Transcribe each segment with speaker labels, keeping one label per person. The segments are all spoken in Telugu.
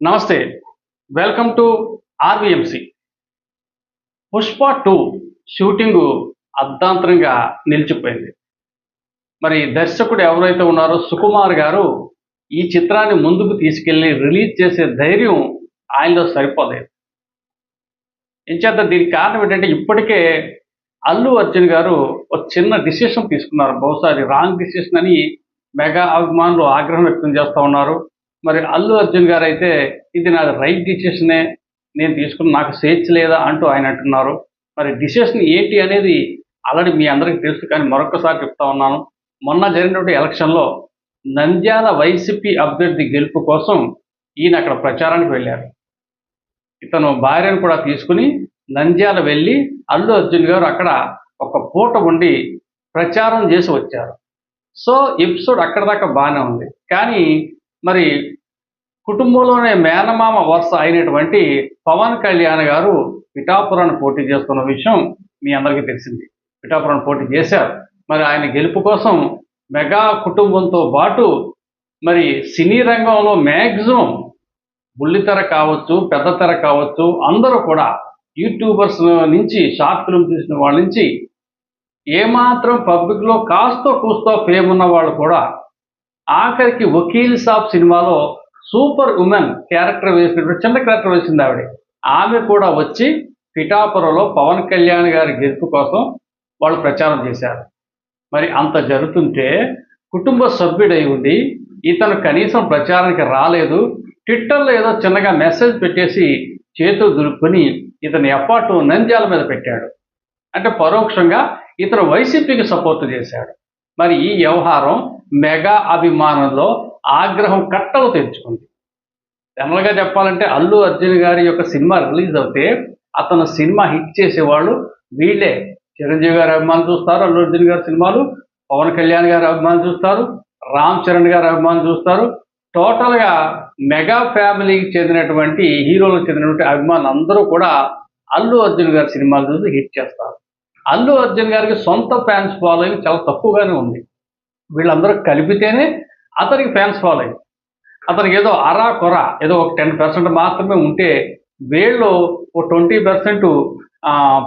Speaker 1: నమస్తే. Welcome to RVMC Pushpa two shooting అర్ధాంతరంగా నిలిచిపోయింది. మరి దర్శకుడు ఎవరైతే ఉన్నారో సుకుమార్ గారు ఈ చిత్రాన్ని ముందుకు తీసుకెళ్ళి రిలీజ్ చేసే ధైర్యం ఆయనలో సరిపోలేదు. ఇంచేత దీనికి కారణం ఏంటంటే ఇప్పటికే అల్లు అర్జున్ గారు ఒక చిన్న డిసిషన్ తీసుకున్నారు. బహుశా అది రాంగ్ డిసిషన్ అని మెగా అభిమానులు ఆగ్రహం వ్యక్తం చేస్తూ ఉన్నారు. మరి అల్లు అర్జున్ గారు అయితే ఇది నా రైట్ డిసిషనే నేను తీసుకున్న నాకు స్వేచ్ఛ లేదా అంటూ ఆయన అంటున్నారు. మరి డిసిషన్ ఏంటి అనేది ఆల్రెడీ మీ అందరికీ తెలుసు కానీ మరొకసారి చెప్తా ఉన్నాను. మొన్న జరిగినటువంటి ఎలక్షన్లో నంద్యాల వైసీపీ అభ్యర్థి గెలుపు కోసం ఈయన అక్కడ ప్రచారానికి వెళ్ళారు. ఇతను భార్యను కూడా తీసుకుని నంద్యాల వెళ్ళి అల్లు అర్జున్ గారు అక్కడ ఒక పూట ఉండి ప్రచారం చేసి వచ్చారు. సో ఎపిసోడ్ అక్కడ దాకా బాగానే ఉంది. కానీ మరి కుటుంబంలోనే మేనమామ వరుస అయినటువంటి పవన్ కళ్యాణ్ గారు పిఠాపురాన్ని పోటీ చేస్తున్న విషయం మీ అందరికీ తెలిసింది. పిఠాపురాన్ని పోటీ చేశారు. మరి ఆయన గెలుపు కోసం మెగా కుటుంబంతో పాటు మరి సినీ రంగంలో మ్యాక్సిమం బుల్లితెర కావచ్చు పెద్ద తెర కావచ్చు అందరూ కూడా యూట్యూబర్స్ నుంచి షార్ట్ ఫిల్మ్ తీసిన వాళ్ళ నుంచి ఏమాత్రం పబ్లిక్లో కాస్తో కూస్తో ఫేమ్ ఉన్న వాళ్ళు కూడా ఆఖరికి వకీల్ సాబ్ సినిమాలో సూపర్ ఉమెన్ క్యారెక్టర్ వేసినటువంటి చిన్న క్యారెక్టర్ వేసింది ఆవిడ. ఆమె కూడా వచ్చి పిఠాపురంలో పవన్ కళ్యాణ్ గారి గెలుపు కోసం వాళ్ళు ప్రచారం చేశారు. మరి అంత జరుగుతుంటే కుటుంబ సభ్యుడై ఉండి ఇతను కనీసం ప్రచారానికి రాలేదు ట్విట్టర్లో ఏదో చిన్నగా మెసేజ్ పెట్టేసి చేతులు దులుపుకొని ఇతని ఎఫర్ట్ నంద్యాల మీద పెట్టాడు. అంటే పరోక్షంగా ఇతను వైసీపీకి సపోర్ట్ చేశాడు. మరి ఈ వ్యవహారం మెగా అభిమానంలో ఆగ్రహం కట్టలు తెచ్చుకుంది జనరల్గా చెప్పాలంటే అల్లు అర్జున్ గారి యొక్క సినిమా రిలీజ్ అవుతే అతను సినిమా హిట్ చేసేవాళ్ళు వీళ్ళే. చిరంజీవి గారి అభిమానులు చూస్తారు అల్లు అర్జున్ గారి సినిమాలు పవన్ కళ్యాణ్ గారి అభిమానులు చూస్తారు రామ్ చరణ్ గారి అభిమానులు చూస్తారు. టోటల్గా మెగా ఫ్యామిలీకి చెందినటువంటి హీరోలకు చెందినటువంటి అభిమానులు అందరూ కూడా అల్లు అర్జున్ గారి సినిమాలు చూసి హిట్ చేస్తారు. అల్లు అర్జున్ గారికి సొంత ఫ్యాన్స్ ఫాలోయింగ్ చాలా తక్కువగానే ఉంది. వీళ్ళందరూ కలిపితేనే అతనికి ఫ్యాన్స్ ఫాలోయింగ్ అతనికి ఏదో అరా కొర ఏదో ఒక టెన్ పర్సెంట్ మాత్రమే ఉంటే వీళ్ళు ఓ ట్వంటీ పర్సెంట్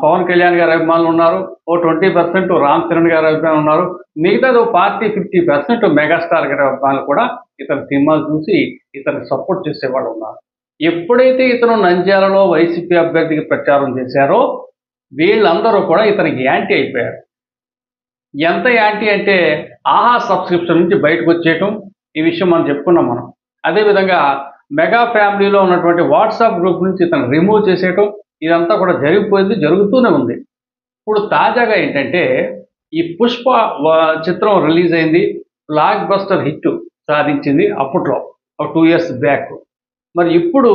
Speaker 1: పవన్ కళ్యాణ్ గారి అభిమానులు ఉన్నారు ఓ ట్వంటీ పర్సెంట్ రామ్ చరణ్ గారి అభిమానులు ఉన్నారు మిగతాది ఓ పార్టీ ఫిఫ్టీ పర్సెంట్ మెగాస్టార్ గారి అభిమానులు కూడా ఇతని సినిమాలు చూసి ఇతను సపోర్ట్ చేసేవాళ్ళు ఉన్నారు. ఎప్పుడైతే ఇతను నంద్యాలలో వైసీపీ అభ్యర్థికి ప్రచారం చేశారో వీళ్ళందరూ కూడా ఇతనికి యాంటీ అయిపోయారు. ఎంత యాంటీ అంటే ఆహా సబ్స్క్రిప్షన్ నుంచి బయటకు వచ్చేయటం ఈ విషయం మనం చెప్పుకున్నాం మనం. అదేవిధంగా మెగా ఫ్యామిలీలో ఉన్నటువంటి వాట్సాప్ గ్రూప్ నుంచి ఇతను రిమూవ్ చేసేయటం ఇదంతా కూడా జరిగిపోయింది జరుగుతూనే ఉంది. ఇప్పుడు తాజాగా ఏంటంటే ఈ పుష్ప చిత్రం రిలీజ్ అయింది బ్లాక్ బస్టర్ హిట్ సాధించింది అప్పట్లో ఒక టూ ఇయర్స్ బ్యాక్. మరి ఇప్పుడు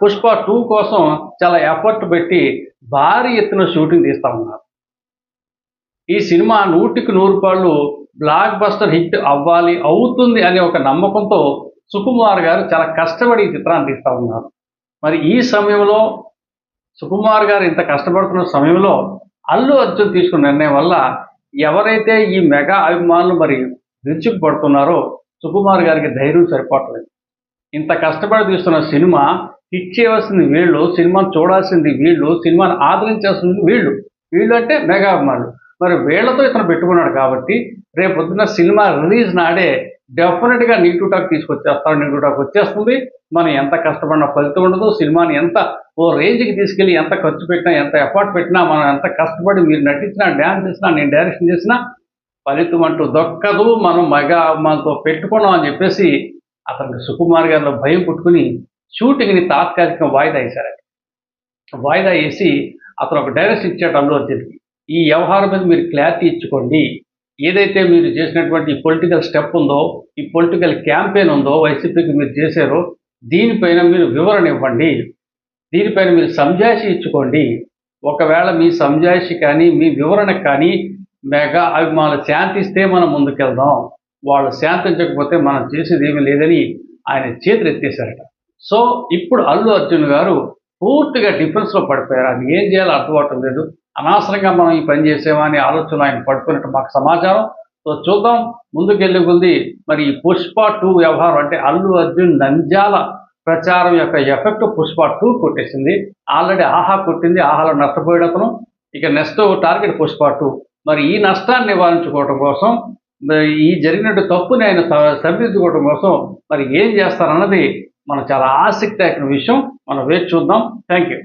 Speaker 1: పుష్ప టూ కోసం చాలా ఎఫర్ట్ పెట్టి భారీ ఎత్తున షూటింగ్ తీస్తా ఉన్నారు. ఈ సినిమా నూటికి నూరు రూపాయలు బ్లాక్ బస్టర్ హిట్ అవ్వాలి అవుతుంది అనే ఒక నమ్మకంతో సుకుమార్ గారు చాలా కష్టపడి ఈ చిత్రాన్ని తీస్తూ ఉన్నారు. మరి ఈ సమయంలో సుకుమార్ గారు ఇంత కష్టపడుతున్న సమయంలో అల్లు అర్జున్ తీసుకున్న నిర్ణయం వల్ల ఎవరైతే ఈ మెగా అభిమానులు మరి విరుచుకు పడుతున్నారో సుకుమార్ గారికి ధైర్యం సరిపోవట్లేదు. ఇంత కష్టపడి తీస్తున్న సినిమా హిట్ చేయవలసింది వీళ్ళు సినిమాను చూడాల్సింది వీళ్ళు సినిమాను ఆదరించాల్సింది వీళ్ళు. వీళ్ళు అంటే మెగా అభిమానులు. మరి వీళ్ళతో ఇతను పెట్టుకున్నాడు కాబట్టి రేపు పొద్దున్న సినిమా రిలీజ్ నాడే డెఫినెట్గా నీ టు టాక్ తీసుకొచ్చేస్తాడు నీటు టాక్ వచ్చేస్తుంది. మనం ఎంత కష్టపడినా ఫలితం ఉండదు. సినిమాని ఎంత ఓ రేంజ్కి తీసుకెళ్ళి ఎంత ఖర్చు పెట్టినా ఎంత ఎఫర్ట్ పెట్టినా మనం ఎంత కష్టపడి మీరు నటించినా డ్యాన్స్ చేసినా నేను డైరెక్షన్ చేసినా ఫలితం అంటూ దొక్కదు. మనం మగ మనతో పెట్టుకున్నాం అని చెప్పేసి అతనికి సుకుమార్ గారిలో భయం పుట్టుకుని షూటింగ్ని తాత్కాలికంగా వాయిదా వేశారు వాయిదా వేసి అతను ఒక డైరెక్షన్ ఇచ్చాడు అల్లు అర్జున్కి. ఈ వ్యవహారం మీద మీరు క్లారిటీ ఇచ్చుకోండి. ఏదైతే మీరు చేసినటువంటి పొలిటికల్ స్టెప్ ఉందో ఈ పొలిటికల్ క్యాంపెయిన్ ఉందో వైసీపీకి మీరు చేశారో దీనిపైన మీరు వివరణ ఇవ్వండి. దీనిపైన మీరు సంజాయిషి ఇచ్చుకోండి. ఒకవేళ మీ సంజాయిషి కానీ మీ వివరణ కానీ మెగా అభిమానులు శాంతిస్తే మనం ముందుకెళ్దాం. వాళ్ళు శాంతించకపోతే మనం చేసేది ఏమీ లేదని ఆయన చేతులు ఎత్తేశారట. సో ఇప్పుడు అల్లు అర్జున్ గారు పూర్తిగా డిఫెన్స్లో పడిపోయారు. అది ఏం చేయాలో అర్థం అవటం లేదు. అనవసరంగా మనం ఈ పని చేసేమా అనే ఆలోచన ఆయన పడుకున్నట్టు మాకు సమాచారం. సో చూద్దాం. ముందుకెళ్ళే కొద్ది మరి ఈ పుష్ప టూ వ్యవహారం అంటే అల్లు అర్జున్ నంద్యాల ప్రచారం యొక్క ఎఫెక్ట్ పుష్ప టూ కొట్టేసింది. ఆల్రెడీ ఆహా కొట్టింది. ఆహాలో నష్టపోయాడు అతను. ఇక నెక్స్ట్ టార్గెట్ పుష్ప టూ. మరి ఈ నష్టాన్ని నివారించుకోవడం కోసం ఈ జరిగినట్టు తప్పుని ఆయన సరిదిద్దుకోవడం కోసం మరి ఏం చేస్తారన్నది మనం చాలా ఆసక్తికరమైన విషయం. మనం వేచి చూద్దాం. Thank you